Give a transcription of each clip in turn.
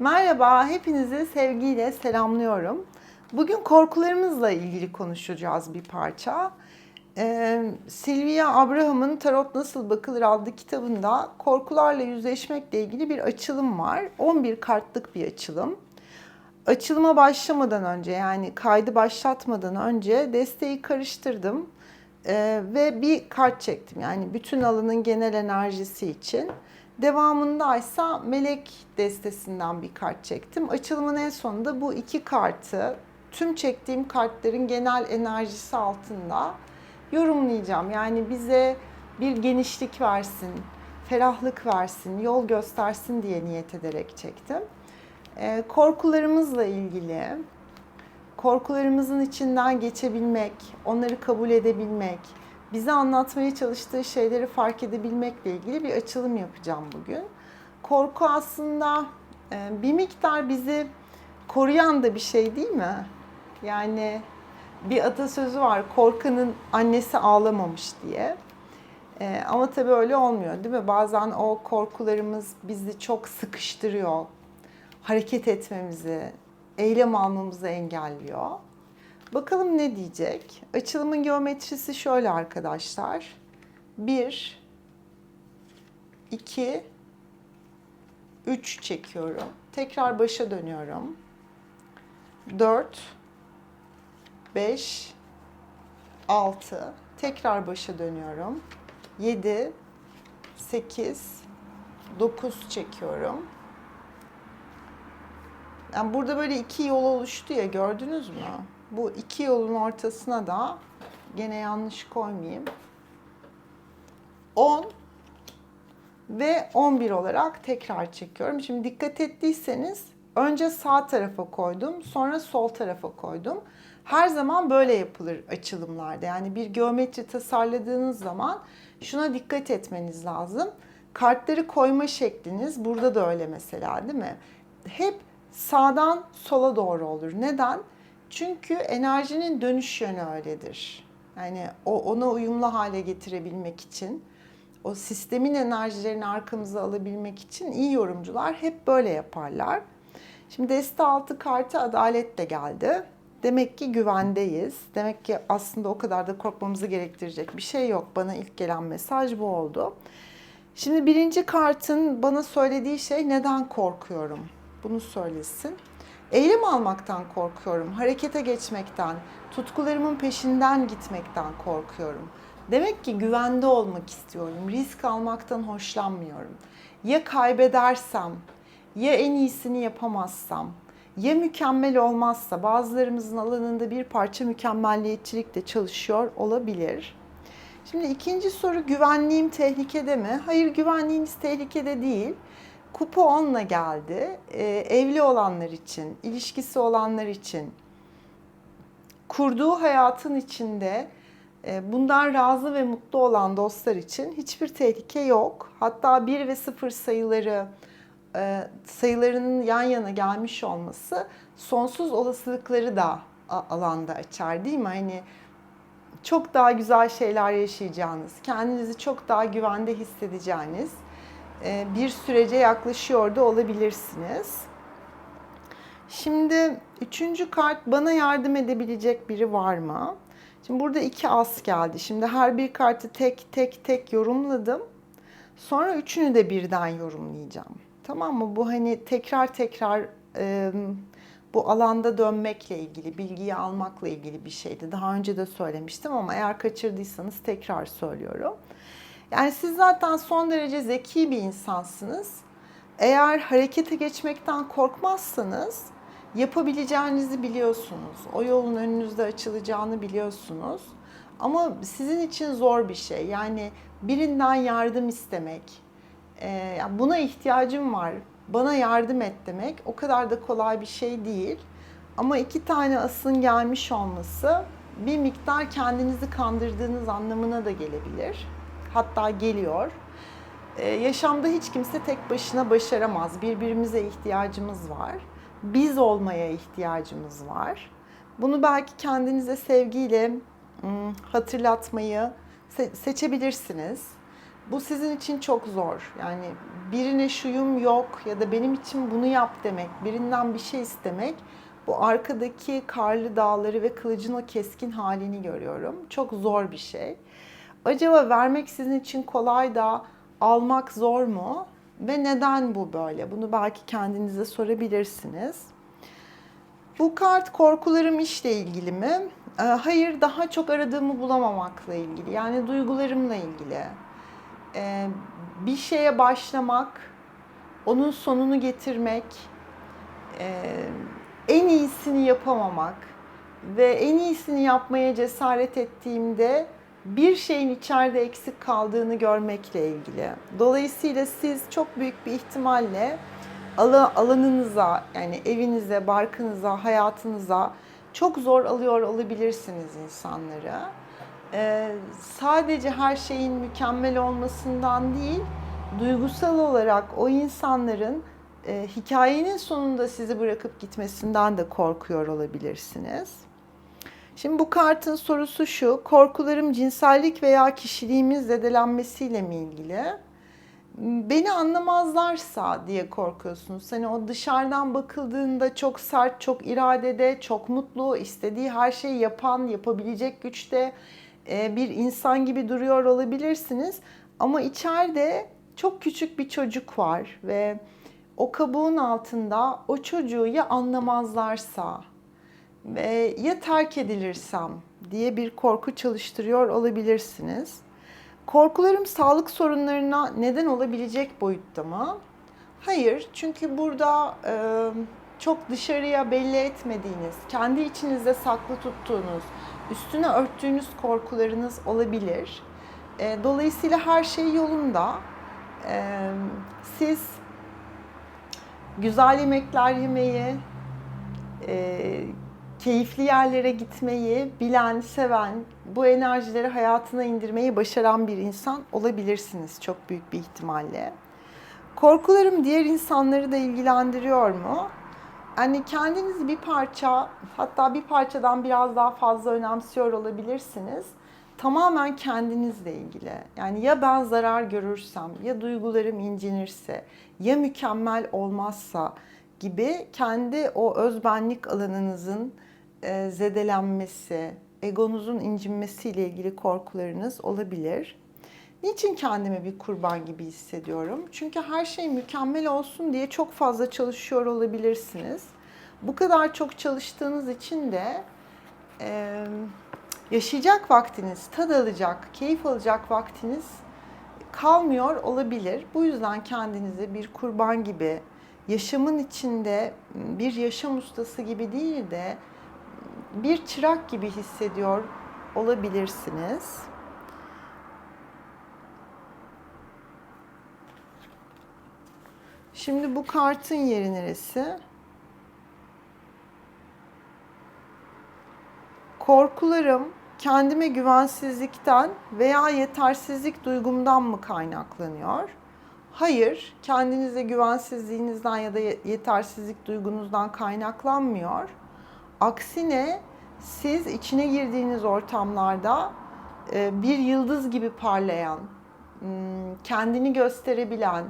Merhaba, hepinizi sevgiyle selamlıyorum. Bugün korkularımızla ilgili konuşacağız bir parça. Ee, Sylvia Abraham'ın Tarot Nasıl Bakılır adlı kitabında korkularla yüzleşmekle ilgili bir açılım var. 11 kartlık bir açılım. Açılıma başlamadan önce yani kaydı başlatmadan önce desteği karıştırdım Ee, ve bir kart çektim. Yani bütün alanın genel enerjisi için. Devamında ise melek destesinden bir kart çektim. Açılımın en sonunda bu iki kartı tüm çektiğim kartların genel enerjisi altında yorumlayacağım. Yani bize bir genişlik versin, ferahlık versin, yol göstersin diye niyet ederek çektim. Ee, korkularımızla ilgili, korkularımızın içinden geçebilmek, onları kabul edebilmek, bize anlatmaya çalıştığı şeyleri fark edebilmekle ilgili bir açılım yapacağım bugün. Korku aslında e, bir miktar bizi koruyan da bir şey değil mi? Yani bir atasözü var, korkanın annesi ağlamamış diye. E, ama tabii öyle olmuyor değil mi? Bazen o korkularımız bizi çok sıkıştırıyor, hareket etmemizi, eylem almamızı engelliyor. Bakalım ne diyecek? Açılımın geometrisi şöyle arkadaşlar. 1 2 3 çekiyorum. Tekrar başa dönüyorum. 4 5 6 tekrar başa dönüyorum. 7 8 9 çekiyorum. Yani burada böyle iki yol oluştu ya gördünüz mü? Bu iki yolun ortasına da gene yanlış koymayayım. 10 ve 11 olarak tekrar çekiyorum. Şimdi dikkat ettiyseniz önce sağ tarafa koydum, sonra sol tarafa koydum. Her zaman böyle yapılır açılımlarda. Yani bir geometri tasarladığınız zaman şuna dikkat etmeniz lazım. Kartları koyma şekliniz burada da öyle mesela değil mi? Hep sağdan sola doğru olur. Neden? Çünkü enerjinin dönüş yönü öyledir. Yani o ona uyumlu hale getirebilmek için, o sistemin enerjilerini arkamıza alabilmek için iyi yorumcular hep böyle yaparlar. Şimdi deste altı kartı adalet de geldi. Demek ki güvendeyiz. Demek ki aslında o kadar da korkmamızı gerektirecek bir şey yok. Bana ilk gelen mesaj bu oldu. Şimdi birinci kartın bana söylediği şey neden korkuyorum? Bunu söylesin. Eylem almaktan korkuyorum, harekete geçmekten, tutkularımın peşinden gitmekten korkuyorum. Demek ki güvende olmak istiyorum, risk almaktan hoşlanmıyorum. Ya kaybedersem, ya en iyisini yapamazsam, ya mükemmel olmazsa, bazılarımızın alanında bir parça mükemmelliyetçilik de çalışıyor olabilir. Şimdi ikinci soru güvenliğim tehlikede mi? Hayır güvenliğiniz tehlikede değil. Kupa 10'la geldi. Ee, evli olanlar için, ilişkisi olanlar için, kurduğu hayatın içinde e, bundan razı ve mutlu olan dostlar için hiçbir tehlike yok. Hatta 1 ve 0 sayıları e, sayılarının yan yana gelmiş olması sonsuz olasılıkları da alanda açar değil mi? Hani çok daha güzel şeyler yaşayacağınız, kendinizi çok daha güvende hissedeceğiniz e, bir sürece yaklaşıyor da olabilirsiniz. Şimdi üçüncü kart bana yardım edebilecek biri var mı? Şimdi burada iki as geldi. Şimdi her bir kartı tek tek tek yorumladım. Sonra üçünü de birden yorumlayacağım. Tamam mı? Bu hani tekrar tekrar e, bu alanda dönmekle ilgili, bilgiyi almakla ilgili bir şeydi. Daha önce de söylemiştim ama eğer kaçırdıysanız tekrar söylüyorum. Yani siz zaten son derece zeki bir insansınız. Eğer harekete geçmekten korkmazsanız yapabileceğinizi biliyorsunuz. O yolun önünüzde açılacağını biliyorsunuz. Ama sizin için zor bir şey. Yani birinden yardım istemek, e, buna ihtiyacım var, bana yardım et demek o kadar da kolay bir şey değil. Ama iki tane asın gelmiş olması bir miktar kendinizi kandırdığınız anlamına da gelebilir. Hatta geliyor. Ee, yaşamda hiç kimse tek başına başaramaz. Birbirimize ihtiyacımız var. Biz olmaya ihtiyacımız var. Bunu belki kendinize sevgiyle ım, hatırlatmayı se- seçebilirsiniz. Bu sizin için çok zor. Yani birine şuyum yok ya da benim için bunu yap demek, birinden bir şey istemek. Bu arkadaki karlı dağları ve kılıcın o keskin halini görüyorum. Çok zor bir şey. Acaba vermek sizin için kolay da almak zor mu? Ve neden bu böyle? Bunu belki kendinize sorabilirsiniz. Bu kart korkularım işle ilgili mi? Ee, Hayır, daha çok aradığımı bulamamakla ilgili. Yani duygularımla ilgili. Ee, Bir şeye başlamak, onun sonunu getirmek, e, en iyisini yapamamak ve en iyisini yapmaya cesaret ettiğimde bir şeyin içeride eksik kaldığını görmekle ilgili. Dolayısıyla siz çok büyük bir ihtimalle ala- alanınıza yani evinize, barkınıza, hayatınıza çok zor alıyor olabilirsiniz insanları. Ee, sadece her şeyin mükemmel olmasından değil, duygusal olarak o insanların e, hikayenin sonunda sizi bırakıp gitmesinden de korkuyor olabilirsiniz. Şimdi bu kartın sorusu şu, korkularım cinsellik veya kişiliğimin zedelenmesiyle mi ilgili? Beni anlamazlarsa diye korkuyorsunuz. Hani o dışarıdan bakıldığında çok sert, çok iradede, çok mutlu, istediği her şeyi yapan, yapabilecek güçte e, bir insan gibi duruyor olabilirsiniz. Ama içeride çok küçük bir çocuk var ve o kabuğun altında o çocuğu ya anlamazlarsa ve ya terk edilirsem diye bir korku çalıştırıyor olabilirsiniz. Korkularım sağlık sorunlarına neden olabilecek boyutta mı? Hayır, çünkü burada e, çok dışarıya belli etmediğiniz, kendi içinizde saklı tuttuğunuz, üstüne örttüğünüz korkularınız olabilir. E, dolayısıyla her şey yolunda. E, siz güzel yemekler yemeyi, e, keyifli yerlere gitmeyi bilen, seven, bu enerjileri hayatına indirmeyi başaran bir insan olabilirsiniz çok büyük bir ihtimalle. Korkularım diğer insanları da ilgilendiriyor mu? Yani kendinizi bir parça, hatta bir parçadan biraz daha fazla önemsiyor olabilirsiniz. Tamamen kendinizle ilgili. Yani ya ben zarar görürsem, ya duygularım incinirse, ya mükemmel olmazsa gibi kendi o özbenlik alanınızın e, zedelenmesi, egonuzun incinmesiyle ilgili korkularınız olabilir. Niçin kendimi bir kurban gibi hissediyorum? Çünkü her şey mükemmel olsun diye çok fazla çalışıyor olabilirsiniz. Bu kadar çok çalıştığınız için de e, yaşayacak vaktiniz, tad alacak, keyif alacak vaktiniz kalmıyor olabilir. Bu yüzden kendinizi bir kurban gibi, yaşamın içinde bir yaşam ustası gibi değil de bir çırak gibi hissediyor olabilirsiniz. Şimdi bu kartın yeri neresi? Korkularım kendime güvensizlikten veya yetersizlik duygumdan mı kaynaklanıyor? Hayır, kendinize güvensizliğinizden ya da yetersizlik duygunuzdan kaynaklanmıyor. Aksine siz içine girdiğiniz ortamlarda e, bir yıldız gibi parlayan, hmm, kendini gösterebilen,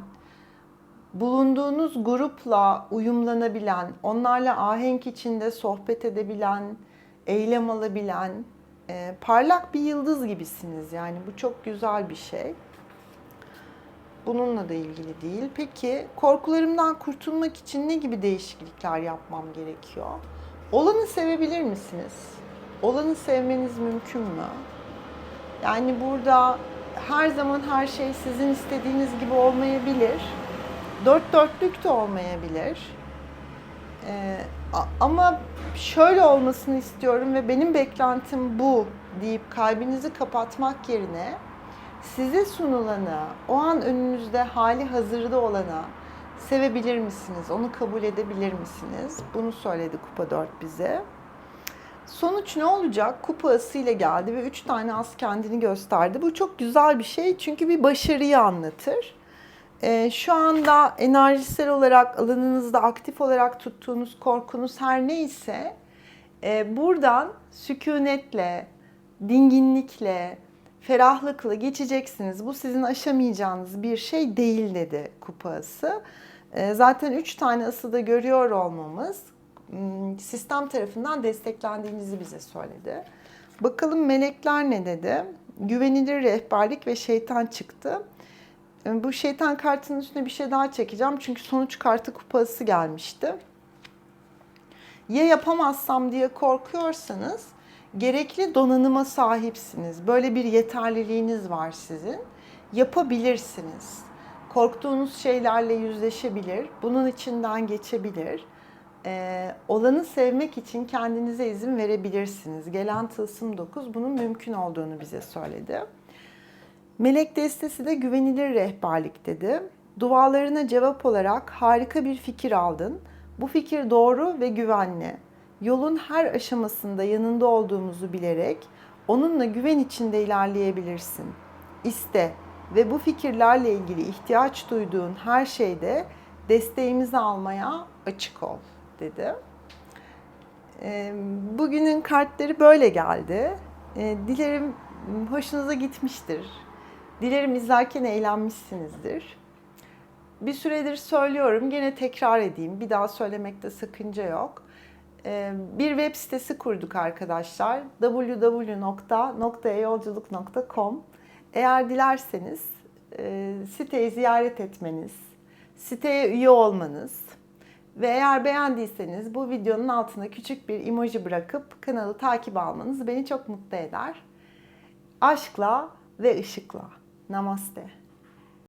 bulunduğunuz grupla uyumlanabilen, onlarla ahenk içinde sohbet edebilen, eylem alabilen, e, parlak bir yıldız gibisiniz. Yani bu çok güzel bir şey. Bununla da ilgili değil. Peki korkularımdan kurtulmak için ne gibi değişiklikler yapmam gerekiyor? Olanı sevebilir misiniz? Olanı sevmeniz mümkün mü? Yani burada her zaman her şey sizin istediğiniz gibi olmayabilir. Dört dörtlük de olmayabilir. Ee, ama şöyle olmasını istiyorum ve benim beklentim bu deyip kalbinizi kapatmak yerine size sunulanı, o an önünüzde hali hazırda olana sevebilir misiniz? Onu kabul edebilir misiniz? Bunu söyledi Kupa 4 bize. Sonuç ne olacak? Kupa asıyla geldi ve 3 tane as kendini gösterdi. Bu çok güzel bir şey çünkü bir başarıyı anlatır. Ee, şu anda enerjisel olarak alanınızda aktif olarak tuttuğunuz korkunuz her neyse e, buradan sükunetle, dinginlikle, ferahlıkla geçeceksiniz. Bu sizin aşamayacağınız bir şey değil dedi kupa ası. Ee, Zaten üç tane ası da görüyor olmamız hmm, sistem tarafından desteklendiğinizi bize söyledi. Bakalım melekler ne dedi? Güvenilir rehberlik ve şeytan çıktı. Ee, Bu şeytan kartının üstüne bir şey daha çekeceğim. Çünkü sonuç kartı kupası gelmişti. Ya yapamazsam diye korkuyorsanız gerekli donanıma sahipsiniz. Böyle bir yeterliliğiniz var sizin. Yapabilirsiniz. Korktuğunuz şeylerle yüzleşebilir. Bunun içinden geçebilir. Ee, olanı sevmek için kendinize izin verebilirsiniz. Gelen tılsım 9 bunun mümkün olduğunu bize söyledi. Melek destesi de güvenilir rehberlik dedi. Dualarına cevap olarak harika bir fikir aldın. Bu fikir doğru ve güvenli. Yolun her aşamasında yanında olduğumuzu bilerek onunla güven içinde ilerleyebilirsin. İste ve bu fikirlerle ilgili ihtiyaç duyduğun her şeyde desteğimizi almaya açık ol dedi. Bugünün kartları böyle geldi. Dilerim hoşunuza gitmiştir. Dilerim izlerken eğlenmişsinizdir. Bir süredir söylüyorum, gene tekrar edeyim. Bir daha söylemekte sakınca yok. Ee, Bir web sitesi kurduk arkadaşlar. www.noktayolculuk.com Eğer dilerseniz e, siteyi ziyaret etmeniz, siteye üye olmanız ve eğer beğendiyseniz bu videonun altına küçük bir emoji bırakıp kanalı takip almanız beni çok mutlu eder. Aşkla ve ışıkla. Namaste.